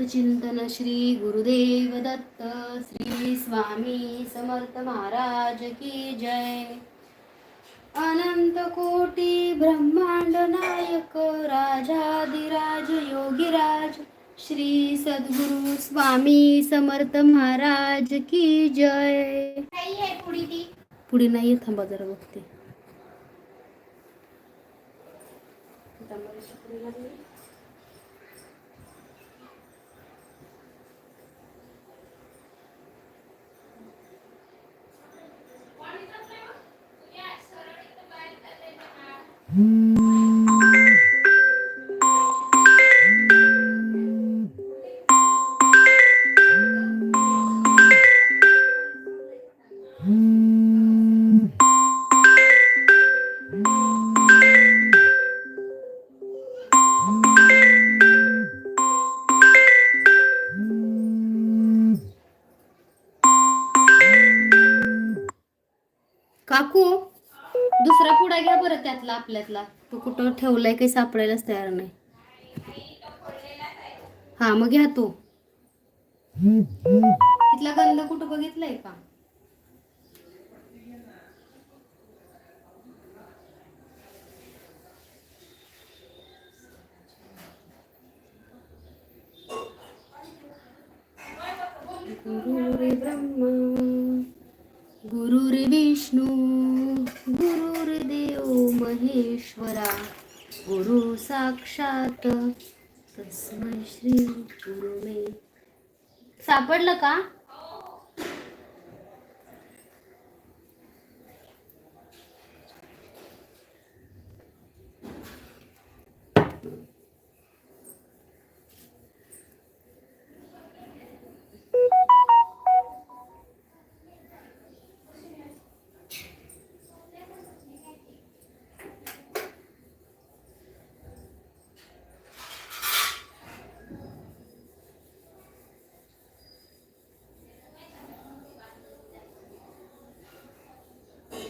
चिंतन श्री गुरुदेव दत्त श्री स्वामी समर्थ महाराज की जय। अनंत कोटी ब्रह्मांड नायक राजाधिराज योगीराज श्री सद्गुरु स्वामी समर्थ महाराज की जय। पुढे नाही थांबा जरा बघते. आपल्यातला. तो कुठं ठेवलाय काही सापडायलाच तयार नाही. हा मग घ्या तो. तिथला गंध कुठं बघितलाय का? गुरु ब्रह्मा गुरुर्विष्णू गुरुर्देव महेश्वरा गुरु साक्षात. तस्मै श्री गुरुमे सापडलं का?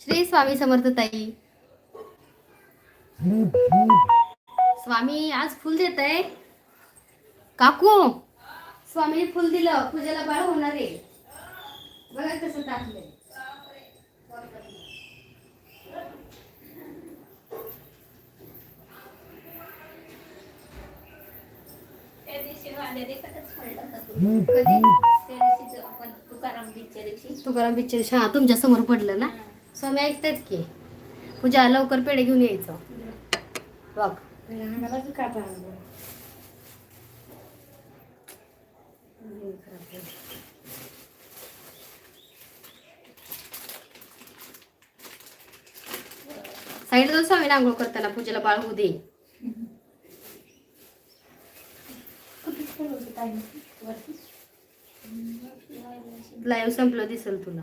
श्री स्वामी समर्थ ताई स्वामी आज फुल देत आहे काकू स्वामी फुल दिलं पूजेला बाळ होणार आहे. बघा कसं टाकलंय. कधी? तुकाराम बीचच्या दिवशी. हा तुमच्यासमोर पडलं ना? स्वामी ऐकतायत की? पूजा लवकर पेढे घेऊन यायचं. बघ. साईडला जाऊन स्वामी आंघोळ करताना पूजेला बाळ होऊ दे. लाईव्ह संपलं दिसेल तुला.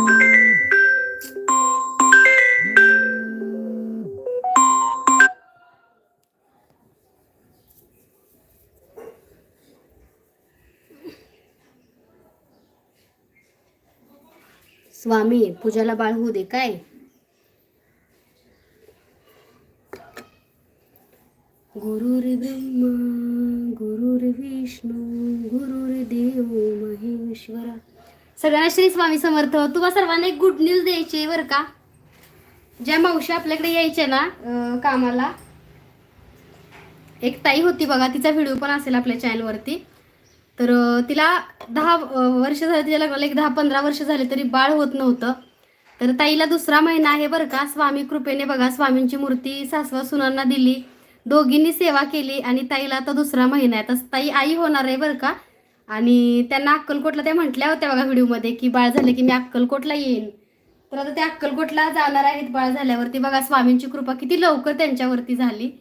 स्वामी पूजाला बाळ होऊ दे काय? गुरुर ब्रह्मा गुरुर विष्णू गुरुर देव महेश्वरा. सगळ्यांना श्री स्वामी समर्थ. तुम्हा सर्वांना एक गुड न्यूज द्यायची आहे बरं का? ज्या मावशी आपल्याकडे यायच्या ना अं, कामाला एक ताई होती बघा तिचा व्हिडिओ पण असेल आपल्या चॅनलवरती तर तिला दहा वर्ष झाले तिच्या लग्नाला एक दहा पंधरा वर्ष झाले तरी बाळ होत नव्हतं. तर ताईला दुसरा महिना आहे बरं का स्वामी कृपेने बघा स्वामींची मूर्ती सासवा सुनांना दिली. दोघींनी सेवा केली आणि ताईला आता दुसरा महिना आहे. तर ताई आई होणार आहे बरं का. आणि त्यांना अक्कलकोटला त्या म्हटल्या होत्या बघा व्हिडिओमध्ये की बाळ झालं की मी अक्कलकोटला येईन. तर आता त्या अक्कलकोटला जाणार आहेत बाळ झाल्यावरती. बघा स्वामींची कृपा किती लवकर त्यांच्यावरती झाली.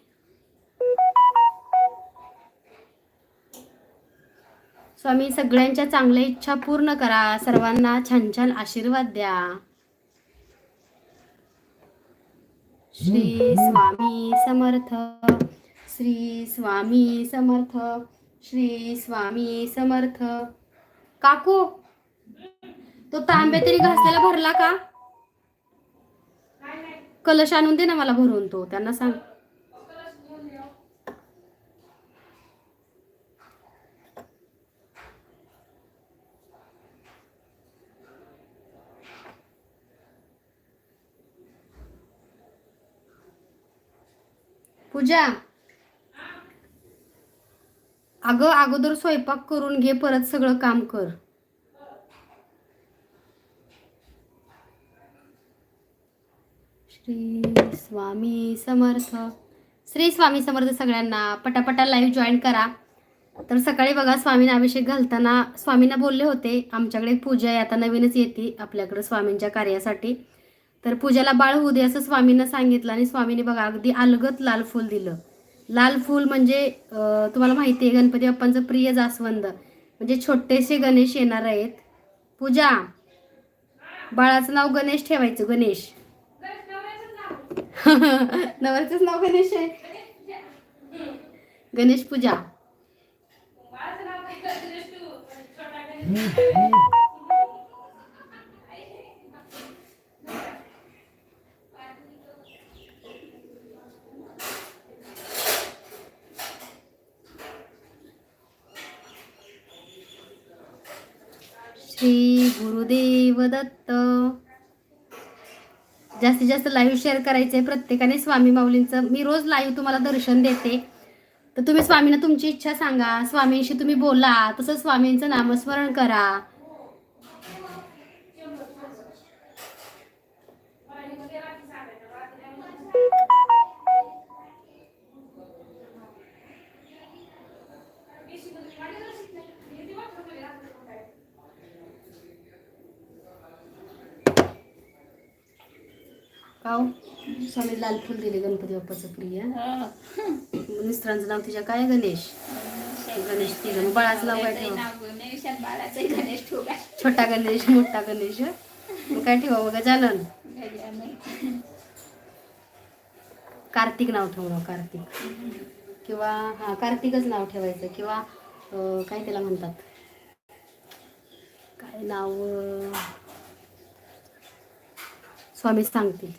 स्वामी सगळ्यांच्या चांगल्या इच्छा पूर्ण करा. सर्वांना छान छान आशीर्वाद द्या. श्री स्वामी समर्थ श्री स्वामी समर्थ श्री स्वामी समर्थ. काकू तो तांबे तरी घासायला भरला का? कलश आणून दे ना मला भरून तो त्यांना सांग. पूजा. अगं अगोदर स्वयंपाक करून घे परत सगळं काम कर. श्री स्वामी समर्थ. श्री स्वामी समर्थ सगळ्यांना पटापटा लाईव्ह जॉईन करा. तर सकाळी बघा स्वामींना अभिषेक घालताना स्वामींना बोलले होते आमच्याकडे पूजा आहे आता नवीनच येते आपल्याकडे स्वामींच्या कार्यासाठी. तर पूजाला बाळ होऊ दे असं स्वामींना सांगितलं आणि स्वामींनी बघा अगदी अलगत लाल फूल दिलं. लाल फूल म्हणजे तुम्हाला माहिती आहे गणपती बाप्पांचं प्रिय जास्वंद. म्हणजे छोटेसे गणेश येणार आहेत. पूजा. बाळाचं नाव गणेश ठेवायचं गणेश. नवऱ्याचंच नाव गणेश आहे. गणेश पूजा. श्री गुरुदेव दत्त. जास्तीत जास्त लाईव्ह शेअर करायचे प्रत्येकाने स्वामी माऊलींचं. मी रोज लाईव्ह तुम्हाला दर्शन देते. तर तुम्ही स्वामींना तुमची इच्छा सांगा. स्वामींशी तुम्ही बोला. तसं स्वामींचं नामस्मरण करा. काव स्वामी लाल फुल दिले गणपती बाप्पाचं प्रिय. मिस्टरांचं नाव तुझ्या काय गणेश? गणेश तिघं बाळाचं नाव काय ठेवा? गणेश छोटा गणेश मोठा गणेश मग काय ठेवा बघा जानन कार्तिक नाव ठेवणं कार्तिक. किंवा हा कार्तिकच नाव ठेवायचं. किंवा अं, काय त्याला म्हणतात? काय नाव अं, स्वामीच सांगतील.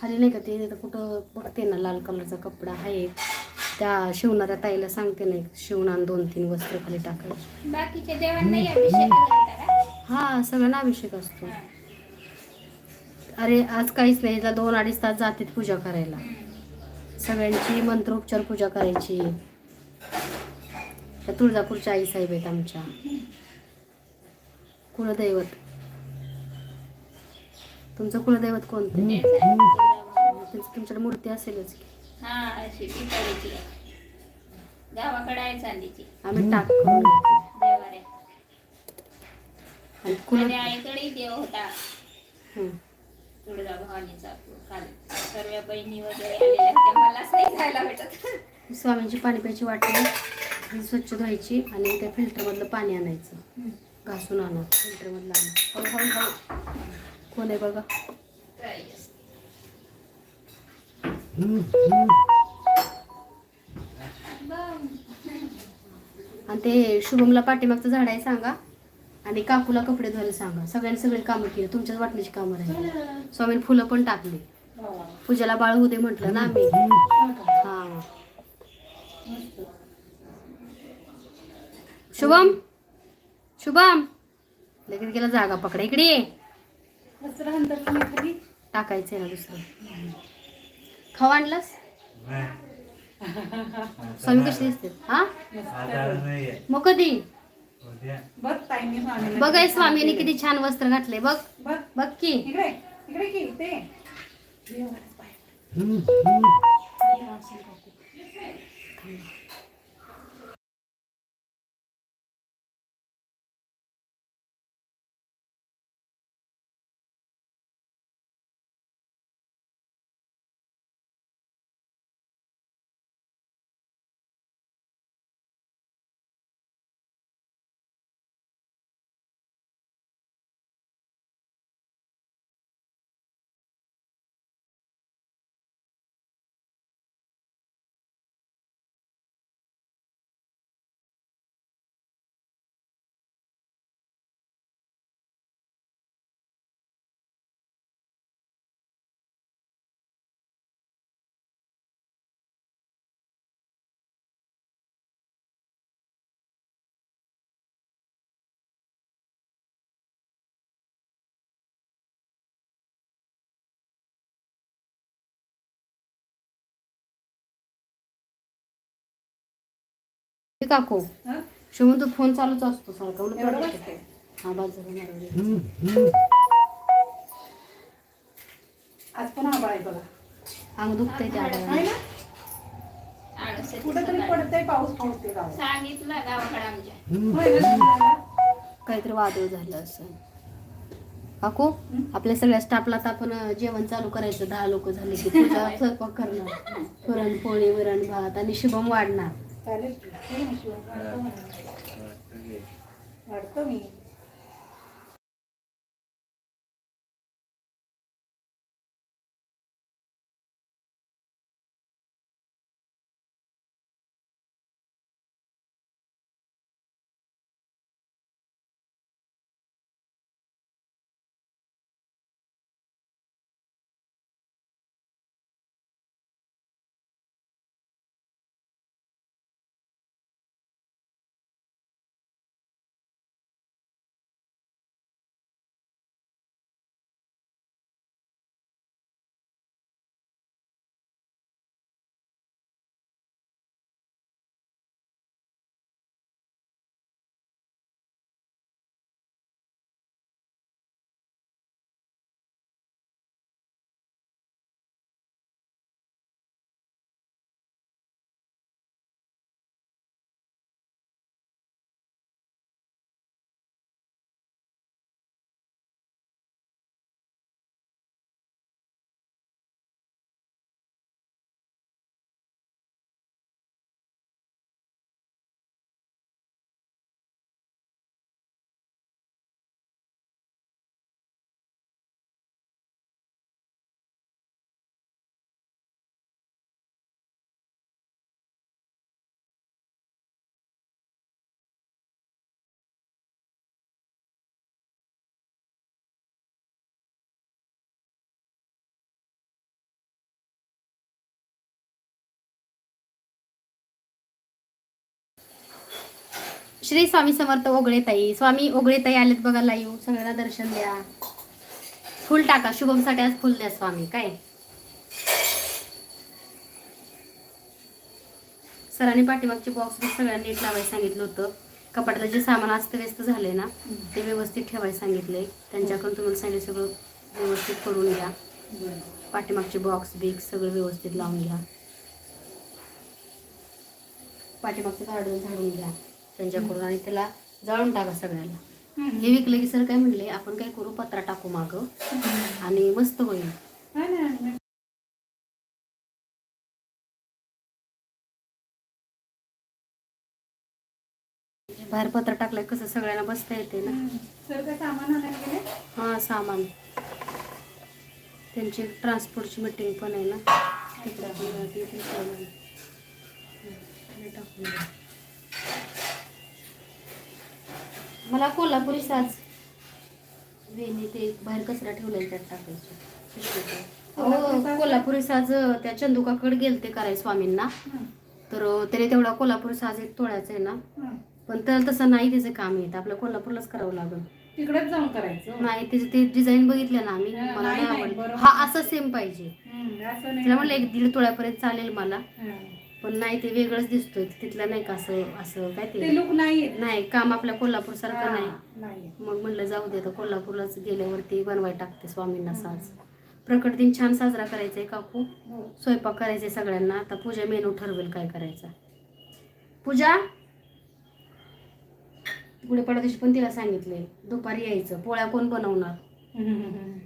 खाली नाही का ते कुठं बघते ना लाल कलरचा कपडा आहे. त्या शिवणाऱ्या ताईला सांगते नाही शिवणार दोन तीन वस्त्र खाली टाकायचे. बाकीच्या का? हा सगळ्यांना अभिषेक असतो. अरे आज काहीच नाही. याला दोन अडीच तास जातात पूजा करायला. सगळ्यांची मंत्रोपचार पूजा करायची. तुळजापूरच्या आई साहेब आहेत आमच्या. कुलदैवत. तुमचं कुलदैवत कोणतं तुमच्याकडे मूर्ती असेलच की. हा. गावाकडे आहे चांदीची. आम्ही टाक करून घेतो. देवाऱ्या आणि कुल माझ्या आईकडेही देव होता. तुळजा भवानीचा काल सर्व बहिणी वगैरे आलेल्या मलाच नाही जायला भेटत. स्वामींची पाणी प्यायची वाटली स्वच्छ धुवायची आणि त्या फिल्टरमधलं पाणी आणायचं. घासून आणा फिल्टरमधलं आणा. कोण आहे बघा? आणि ते शुभमला पाठीमागचं झाड आहे सांगा. आणि काकूला कपडे धुवायला सांगा. सगळ्यांनी सगळी कामं केली. तुमच्याच वाटण्याची कामं राहिली. स्वामीने फुलं पण टाकली. पूजाला बाळ होऊ दे म्हटलं ना आम्ही. हा. शुभम? शुभम? लगेच गेला जागा पकडा इकडे. टाकायचंय ना दुसरं. खाऊ आणलंस? स्वामी कशी दिसते? हा? मग कधी? बघ स्वामी ने बघ स्वामीने किती छान वस्त्र घातले बघ. बघ. बघ की. इकडे इकडे की ते पाय. काकू. हं? शिवून तू फोन चालूच असतो सारखा. हा बाजूला. आज पण आहे बघा. अंग दुखतंय त्या तरी. पडतंय पाऊस सांगितलं गावाकडे आमच्या? काहीतरी वादळ झालं असं काकू आपल्या सगळ्या स्टाफला आता आपण जेवण चालू करायचं. दहा लोक झाले की पूजा स्वयंपाक करणार. पुरणपोळी वरण भात आणि शुभम वाढणार. चालेल की. हे ना शिवम, वाढतो म्हणून. वाढतो मी श्री स्वामी समर्थ ओगळेताई स्वामी ओगळेताई आलेत बघा लाईव्ह सगळ्यांना दर्शन द्या. फुल टाका. शुभमसाठी आज फुल द्या स्वामी. काय? सरांनी पाठीमागचे बॉक्स सगळ्यांना नीट लावायला सांगितलं होतं. कपाटाला जे सामान अस्तव्यस्त झालंय ना ते व्यवस्थित ठेवायला सांगितले त्यांच्याकडून तुम्हाला सांगितलं सगळं व्यवस्थित करून घ्या. पाठीमागचे बॉक्स बिग सगळं व्यवस्थित लावून घ्या. पाठीमागचं गार्डन झाडून घ्या. त्यांच्याकडून आणि त्याला जाळून टाका सगळ्याला हे विकलं की सर काय म्हणले आपण काय करू पत्रा टाकू माग आणि मस्त होईल. ना बाहेर पत्र टाकलंय कसं सगळ्यांना बसता येते ना. सर काय सामान आणायला गेले? हा सामान. त्यांची ट्रान्सपोर्टची मीटिंग पण आहे ना. तिकडे टाकून. मला कोल्हापुरी साज. वेणी ते बाहेर कचरा ठेवलेला त्यात टाकायचं. पिशवीत. कोल्हापुरी साज? त्या चंदुकाकडे गेलते कराय स्वामींना. हं, तर त्याने तेवढा कोल्हापुरी साज एक तोळ्याचा आहे ना. हं. पण त्याला तसं नाही त्याचं काम येत आपल्या कोल्हापूरलाच करावं लागेल. तिकडेच जाऊन करायचं? नाही तिचे ते डिझाईन बघितलं ना आम्ही. हा, मला नाही, आवडलं. हा असं सेम पाहिजे. तिला म्हणलं एक दीड तोळ्यापर्यंत चालेल मला. हा. पण नाही ते वेगळंच दिसतोय. तिथलं नाही का असं असं काय ते लुक नाही. नाही काम आपल्या कोल्हापूर सारखं नाही. मग म्हणलं जाऊ दे तर कोल्हापूरलाच गेल्यावरती बनवाय टाकते स्वामींना साज. प्रकट दिन छान साजरा करायचा आहे काकू हो. स्वयंपाक करायचे सगळ्यांना. आता पूजा मेनू ठरवेल काय करायचा. पूजा? पुढे पडा दिवशी पण तिला सांगितलंय. दुपारी यायचं. पोळ्या कोण बनवणार हम्म.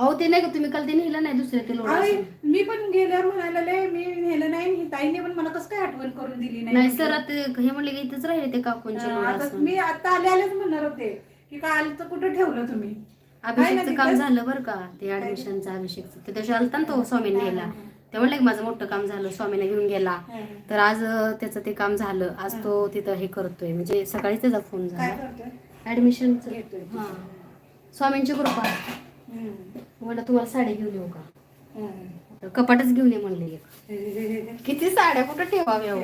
अहो ते नाही का तुम्ही काल ते नेलं नाही दुसरे ते अरे, मी पण गेल्यावर म्हणायला लय, मी नेलं नाही ताईने पण मला कसं काय आठवण करून दिली नाही? सर आता हे म्हणले की इथंच राहिले ते काकूंचे हा, आता मी आता आले आलेच म्हणणार होते की काल तर कुठे ठेवलं तुम्ही? अभिषेकचं नाही, काम झालं बरं का ते ऍडमिशनचं अभिषेकचं. ते त्याच्या आलता ना तो स्वामी न्यायला ते म्हणले की माझं मोठं काम झालं स्वामीने घेऊन गेला. हा. तर आज अं, त्याचं ते काम झालं. आज तो तिथं हे करतोय म्हणजे सकाळीच त्याचा फोन काय झाला. करतोय? ऍडमिशनचं घेतोय हा. स्वामींची कृपा. म्हणलं तुम्हाला साडी घेऊन येऊ का. तर कपाटच घेऊन ये म्हणले एक. किती साड्या कुठं ठेवाव्या हो?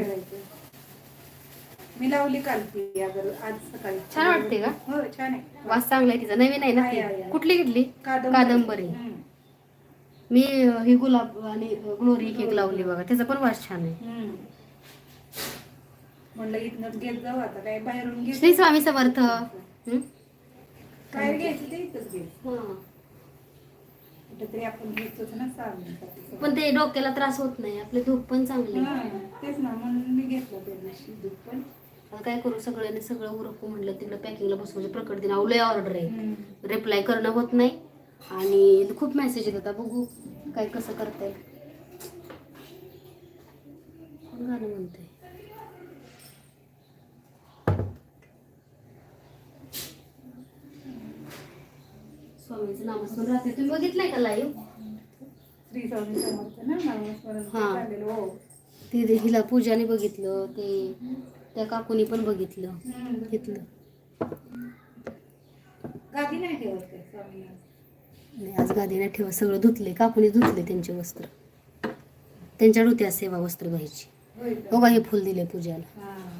मी लावली काल ती अगर आज सकाळी छान वाटते का? हो छान आहे वास चांगला आहे तिचा नवीन आहे ना ती. कुठली घेतली कादंबरी. मी ही गुलाब आणि ग्लोरी केक लावली बघा त्याचा पण वास छान आहे. म्हणलं इथनं घेत जाऊ आता काय बाहेरून श्री स्वामी समर्थ? काय घ्यायचं ते इथंच हा. कुठेतरी आपण घेतोच ना साबण पण ते डोक्याला त्रास होत नाही आपले धूप पण चांगली तेच ना म्हणून मी घेतलं त्या दिवशी दूध पण. आता काय करू सगळ्यांनी सगळं उरकू म्हटलं तिकडे पॅकिंगला बसू म्हणजे प्रकट दिन लय ऑर्डर आहे. हम्म. रिप्लाय करणं होत नाही. आणि खूप मेसेज येत होता बघू काय कसं करता येईल कोण गाणं म्हणते स्वामीचं नामस्मरण राहते. तुम्ही बघितलंय का लाईव्ह श्री स्वामी समर्थ ना नामस्मरण हा. हो. ती हिला पूजाने बघितलं ते त्या काकूनी पण बघितलं. घेतलं. गादी नाही ठेवत काय स्वामी? नाही आज गादी नाही ठेवा सगळं धुतले काकुनी धुतले त्यांचे वस्त्र. त्यांच्याकडे होती आज सेवा वस्त्र घ्यायची. होय का? बघा हे फुल दिले पूजाला. हा.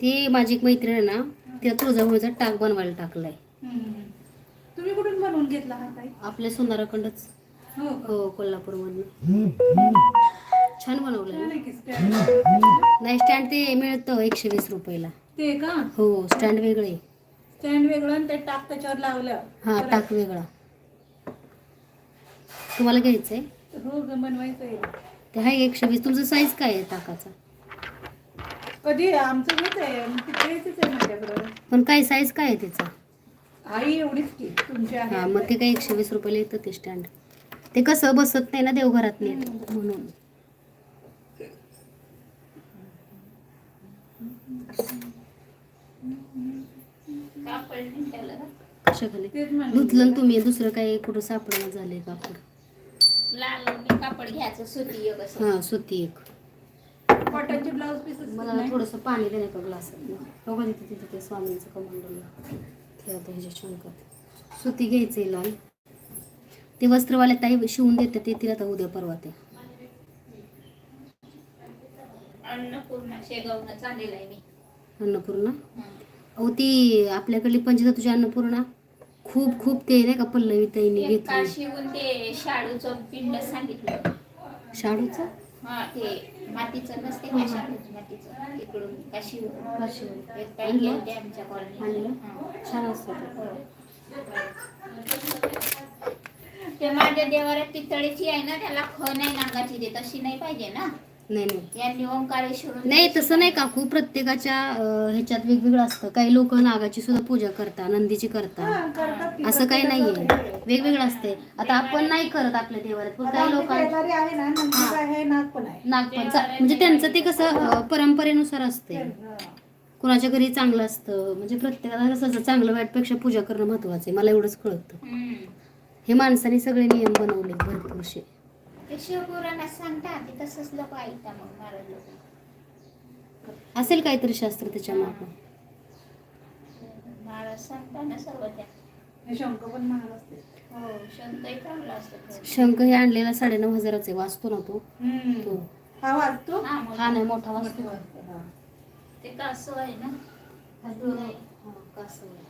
ती माझी एक मैत्रीण आहे ना तिला तुळजाभोळीचा टाक बनवायला टाकलाय. हम्म. तुम्ही कुठून बनवून घेतला हा ताई आपल्या सोनाराखंडच. हो का? हो कोल्हापूरमधून. छान बनवलंय. छान ना. आहे की stand. नाही स्टँड ते मिळतं एकशे वीस रुपयाला. ते का? हो स्टँड वेगळे. स्टँड वेगळं आणि ते टाक त्याच्यावर लावलं. हा टाक वेगळा. तुम्हाला घ्यायचंय? हो ग बनवायचं आहे ते आहे एकशे वीस. तुमचं साईज काय आहे टाकाचा? कधी आमचं हेच आहे. आहे माझ्याकडं. पण काय साईज काय आहे त्याचा आई एवढीच की तुमची आहे. हा मग ते काय एकशे वीस रुपयाला येतं ते स्टँड ते कसं बसत नाही ना देवघरात नीट? म्हणून. कापड नाही तेच म्हणले. धुतलं ना तुम्ही. दुसरं काही कुठं सापडणं झालंय कापड? लाल कापड घ्यायचं सुती एक असं. हा सुती एक. कॉटनचे ब्लाऊज पीसेस मला थोडंसं पाणी देणे का ग्लासात बघा तिथे तिथे ते स्वामींचं कमांडरला ठेवते ह्याच्या शंकात सुती घ्यायचे लाल. ते वस्त्रवाल्या ताई शिवून देते ते तिला आता उद्या परवा ते. अन्नपूर्णा शेगावनं चाललेलं आहे मी. अन्नपूर्णा. अहो ती आपल्याकडली पंचधातुची अन्नपूर्णा खूप खूप ते नाही का पल्लवी ताईने घेतली. शाडूचं पिंड सांगितलं. शाडूचं? हा ते मातीचं नसते शाडूचं मातीचं तिकडून का शिवून काशीवर. ते काही आणलं? गेलते आमच्या आणलं? हं. छान असतं ते. माझ्या देवाऱ्यात पितळेची आहे ना त्याला ख नाही नागाची देत अशी नाही पाहिजे ना नाही नाही. यांनी ओंकारेश्वर नाही तसं नाही काकू प्रत्येकाच्या अं, ह्याच्यात वेगवेगळं असतं. काही लोक नागाची सुद्धा पूजा करतात नंदीची करतात. करतात की असं काही नाहीये. वेगवेगळं असते आता आपण नाही करत आपल्या देवाऱ्यात पण काही लोकांना शेजारी आहे ना नंतर आहे नाग पण आहे. नागपंचा म्हणजे त्यांचं ते कसं अं, परंपरेनुसार असते हा. कुणाच्या घरी चांगलं असतं. म्हणजे प्रत्येकाला कसं चांगलं वाईटपेक्षा पूजा करणं महत्वाचं आहे. मला एवढंच कळतं. हे माणसाने सगळे नियम बनवले भरपूरशे ते शिवपुराणात सांगतात ते तसंच लोक ऐकतात मग महाराज लोक. असेल काहीतरी शास्त्र त्याच्या मागं? महाराज सांगतात ना सर्व त्या शंख पण असते. हो शंकही चांगला असतो शंख हे आणलेला साडेनऊ हजाराचा आहे वाचतो ना तो? तो. हा वाचतो? हा. नाही मोठा वाचतो. हा. ते कासव आहे ना? हा, कासव आहे.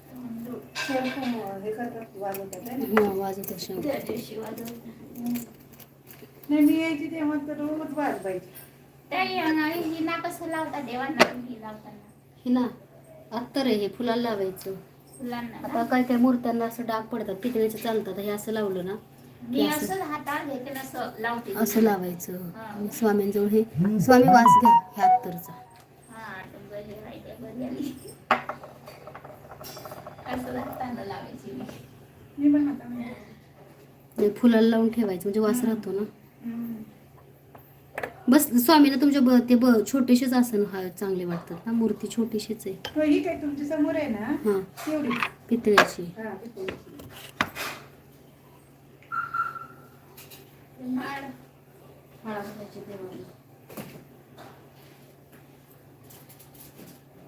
शंख म- हे करतात वाजवतात है ना? हा वाजवतो शंख त्या दिवशी वाजवलं. नाही मी यायची तेव्हा तर रोज वाजवायची. त्या येणारी ही ना कसं लावता देवांना ही लावताना. हे ना अत्तर आहे हे फुलाला लावायचं. फुलांना आता. काय काय मूर्त्यांना असं डाग पडतात पितळेचं चालतात हे असं लावलं ना. मी असं लावायचं. हा. स्वामींजवळ हे स्वामी वास घ्या ह्या अत्तरचा हा तुमचं हे माहिती आहे, बरी आली असं हातानं लावायची मी मी पण आता हे फुलाला लावून ठेवायचं म्हणजे वास राहतो ना. बस स्वामीला तुमच्या ब ते ब छोटेसेच आसन हा चांगले वाटतात ना मूर्ती छोटीशीच आहे. तो ही काय तुमच्यासमोर आहे ना हा. हा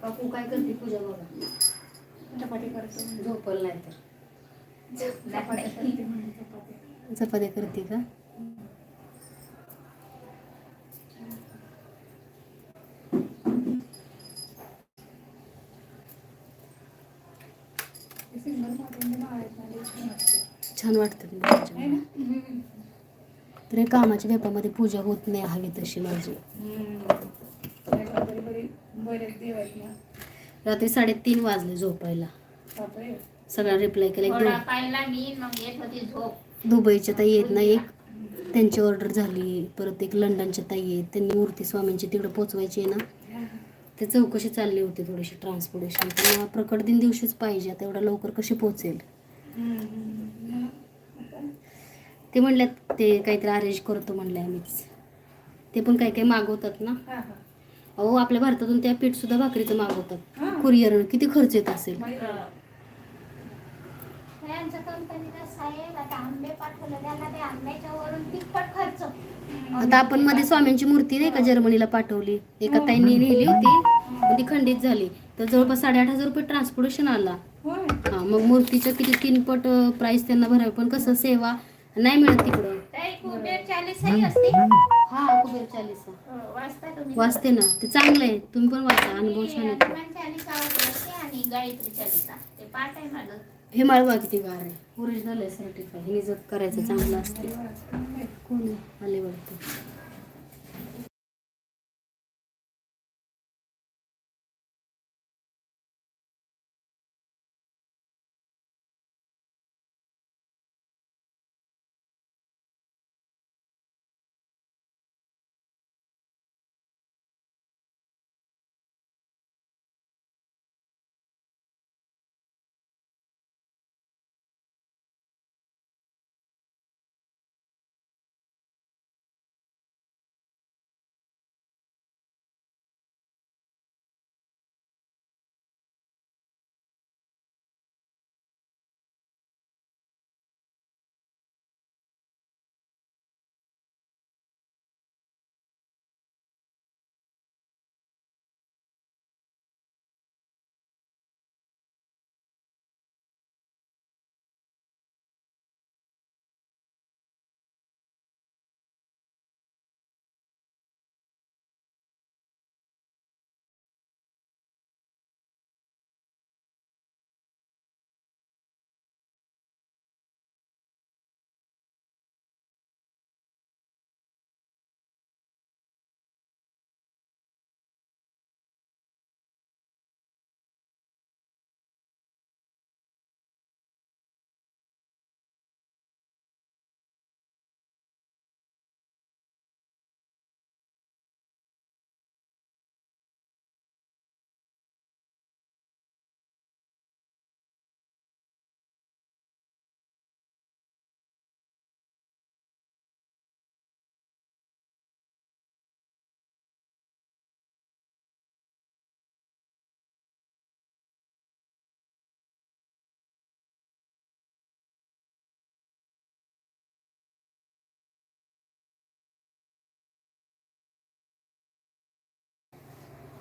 काकू काय करते पूजा बघा. चपाती करतो. झोपल नाही तर. चपाती करते चपाती. करते का? छान वाटतं. तर हे कामाच्या व्यापामध्ये पूजा होत नाही हवी तशी माझी. रात्री साडेतीन वाजले झोपायला. सगळा रिप्लाय केला येत दुबईच्या ताई आहेत ना एक त्यांची ऑर्डर झाली परत एक लंडनच्या ताई आहेत त्यांनी मूर्ती स्वामींची तिकडे पोचवायची आहे ना. ते चौकशी चालली होती थोडीशी ट्रान्सपोर्टेशन मला प्रकट दिन दिवशीच पाहिजे आता एवढा लवकर कशी पोचेल? ते म्हणल्यात ते काहीतरी अरेंज करतो म्हणले आम्हीच. ते पण काही काही मागवतात ना. अहो आपल्या भारतातून त्या पीठ सुद्धा भाकरीचं हा. मागवतात कुरिअर किती खर्च येत असेल. आता आपण मध्ये स्वामींची मूर्ती नाही का जर्मनीला पाठवली? एका ताईंनी नेली होती. पण ती खंडित झाली. तर जवळपास साडेआठ हजार रुपये ट्रान्सपोर्टेशन आला. हा मग मूर्तीचं किती तीन पट प्राइस त्यांना भरावी. पण कसं सेवा नाही मिळत तिकडं. हा कुबेर चालीसा हो, वाचता ना. ते चांगलं आहे. तुम्ही पण वाचा. अनुभव छान हे माळवा किती गार आहे. ओरिजिनल आहे सर्टिफाय हे निजत करायचं चांगलं असते. कोण आले वाटतं.